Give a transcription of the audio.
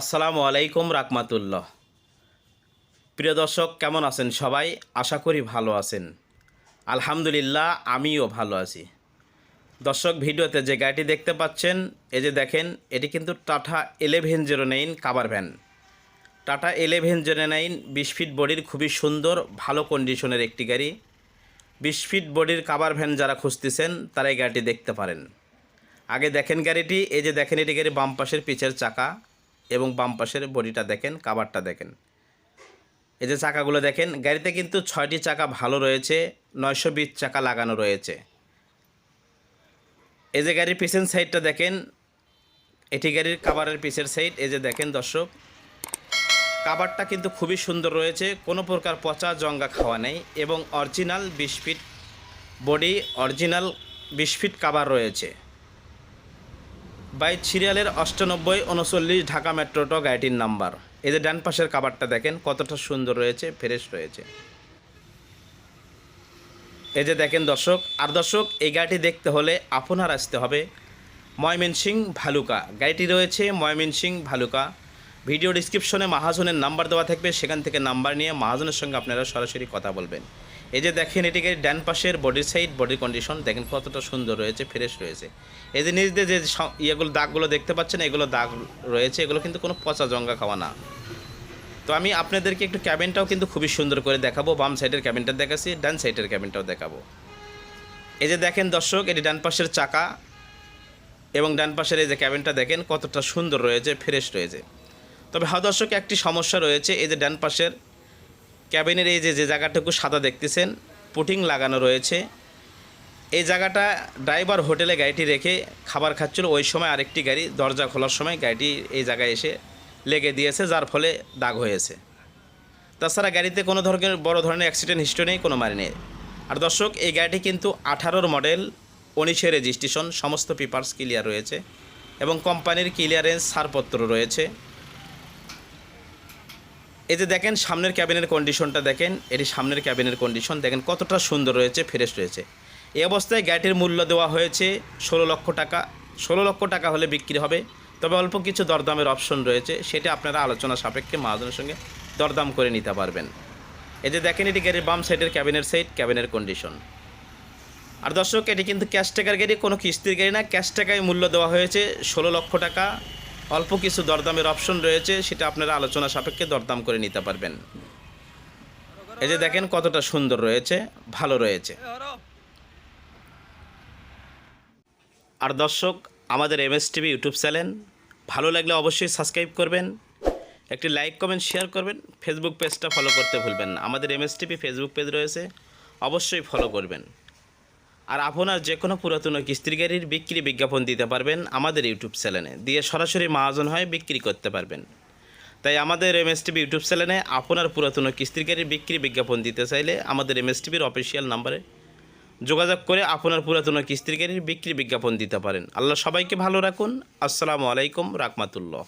আসসালামু আলাইকুম রাকমাতুল্লাহ প্রিয় দর্শক, কেমন আছেন সবাই? আশা করি ভালো আছেন। আলহামদুলিল্লাহ, আমিও ভালো আছি। দর্শক, ভিডিওতে যে গাড়িটি দেখতে পাচ্ছেন, এই যে দেখেন, এটি কিন্তু Tata eleven zero nine cover van. Tata eleven zero nine বিশ ফিট বডির খুবই সুন্দর, ভালো কন্ডিশনের একটি গাড়ি। বিশ ফিট বডির কাবার ভ্যান যারা খুঁজতেছেন তারা এই গাড়িটি দেখতে পারেন। আগে দেখেন গাড়িটি, এই যে দেখেন, এটি গাড়ি বাম পাশের পিছের চাকা। এবং বাম পাশের বডিটা দেখেন, কাবারটা দেখেন। এই যে চাকাগুলো দেখেন, গাড়িতে কিন্তু ছয়টি চাকা ভালো রয়েছে, নয়শো বিশ চাকা লাগানো রয়েছে। এই যে গাড়ির পিছন সাইডটা দেখেন, এটি গাড়ির কাবারের পিছের সাইড। এই যে দেখেন দর্শক, কাবারটা কিন্তু খুবই সুন্দর রয়েছে, কোনো প্রকার পচা জঙ্গা খাওয়া নেই এবং অরিজিনাল বিশ ফিট বডি, অরিজিনাল বিশ ফিট কাবার রয়েছে। বাইক সিরিয়ালের অষ্টানব্বই, উনচল্লিশ ঢাকা মেট্রোটো গাড়িটির নাম্বার। এই যে ডান পাশের কাবারটা দেখেন, কতটা সুন্দর রয়েছে, ফ্রেশ রয়েছে। এই যে দেখেন দর্শক, আর দর্শক, এই গাড়িটি দেখতে হলে আপনার আসতে হবে ময়মনসিং ভালুকা। গাড়িটি রয়েছে ময়মনসিং ভালুকা। ভিডিও ডিসক্রিপশনে মহাজনের নাম্বার দেওয়া থাকবে, সেখান থেকে নাম্বার নিয়ে মহাজনের সঙ্গে আপনারা সরাসরি কথা বলবেন। এই যে দেখেন এটিকে ডান পাশের বডির সাইড বডির কন্ডিশন দেখেন কতটা সুন্দর রয়েছে ফ্রেশ রয়েছে। এই যে নিজ যে ইয়েগুলো, দাগগুলো দেখতে পাচ্ছেন, এগুলো দাগ রয়েছে, এগুলো কিন্তু কোনো পচা জঙ্গা খাওয়া না। তো আমি আপনাদেরকে একটু ক্যাবিনটাও কিন্তু খুবই সুন্দর করে দেখাবো। বাম সাইডের ক্যাবিনটা দেখাচ্ছি, ডান সাইডের ক্যাবিনটাও দেখাবো। এই যে দেখেন দর্শক, এটি ডান পাশের চাকা এবং ডান পাশের এই যে ক্যাবিনটা দেখেন, কতটা সুন্দর রয়েছে ফ্রেশ রয়েছে। তবে হ্যাঁ দর্শক, একটি সমস্যা রয়েছে। এই যে ডান পাশের ক্যাবিনের এই যে যে জায়গাটুকু সাদা দেখতেছেন, পুটিং লাগানো রয়েছে। এই জায়গাটা ড্রাইভার হোটেলে গাড়িটি রেখে খাবার খাচ্ছিল। ওই সময় আরেকটি গাড়ি দরজা খোলার সময় গাড়িটি এই জায়গায় এসে লেগে দিয়েছে, যার ফলে দাগ হয়েছে। তাছাড়া গাড়িতে কোনো ধরনের বড় ধরনের অ্যাক্সিডেন্ট হিস্ট্রি নেই, কোনো মারি নেই। আর দর্শক, এই গাড়িটি কিন্তু আঠারোর মডেল উনিশের রেজিস্ট্রেশন, সমস্ত পেপার্স ক্লিয়ার রয়েছে এবং কোম্পানির ক্লিয়ারেন্স ছাড়পত্র রয়েছে। এই যে দেখেন, সামনের ক্যাবিনের কন্ডিশনটা দেখেন এটি সামনের ক্যাবিনের কন্ডিশন দেখেন কতটা সুন্দর রয়েছে ফ্রেশ রয়েছে। এই অবস্থায় গাড়িটির মূল্য দেওয়া হয়েছে ষোলো লক্ষ টাকা। ষোলো লক্ষ টাকা হলে বিক্রি হবে, তবে অল্প কিছু দরদামের অপশন রয়েছে, সেটা আপনারা আলোচনা সাপেক্ষে মহাজনের সঙ্গে দরদাম করে নিতে পারবেন। এই যে দেখেন, এটি গাড়ির বাম সাইডের ক্যাবিনের সাইড ক্যাবিনের কন্ডিশন আর দর্শক, এটি কিন্তু ক্যাশ টাকার গাড়ি, কোনো কিস্তির গাড়ি না। ক্যাশ টাকায় মূল্য দেওয়া হয়েছে ষোলো লক্ষ টাকা। অল্প কিছু দরদামের অপশন রয়েছে, সেটা আপনারা আলোচনা সাপেক্ষে দরদাম করে নিতে পারবেন। এই যে দেখেন কতটা সুন্দর রয়েছে, ভালো রয়েছে। আর দর্শক, আমাদের M S TV YouTube channel, ভালো লাগলে অবশ্যই সাবস্ক্রাইব করবেন, একটি লাইক, কমেন্ট, শেয়ার করবেন ফেসবুক পেজটা ফলো করতে ভুলবেন না। আমাদের M S TV Facebook page রয়েছে, অবশ্যই ফলো করবেন। আর আপনার যে কোনো পুরাতন কিস্তির গাড়ির বিক্রি বিজ্ঞাপন দিতে পারবেন আমাদের ইউটিউব চ্যানেলে দিয়ে সরাসরি মহাজন হয়ে বিক্রি করতে পারবেন। তাই আমাদের এম এস টিভি ইউটিউব চ্যানেলে আপনার পুরাতন কিস্তির গাড়ির বিক্রি বিজ্ঞাপন দিতে চাইলে আমাদের এম এস টিভির অফিসিয়াল নাম্বারে যোগাযোগ করে আপনার পুরাতন কিস্তির গাড়ির বিক্রি বিজ্ঞাপন দিতে পারেন। আল্লাহ সবাইকে ভালো রাখুন। আসসালামু আলাইকুম রাহমাতুল্লাহ।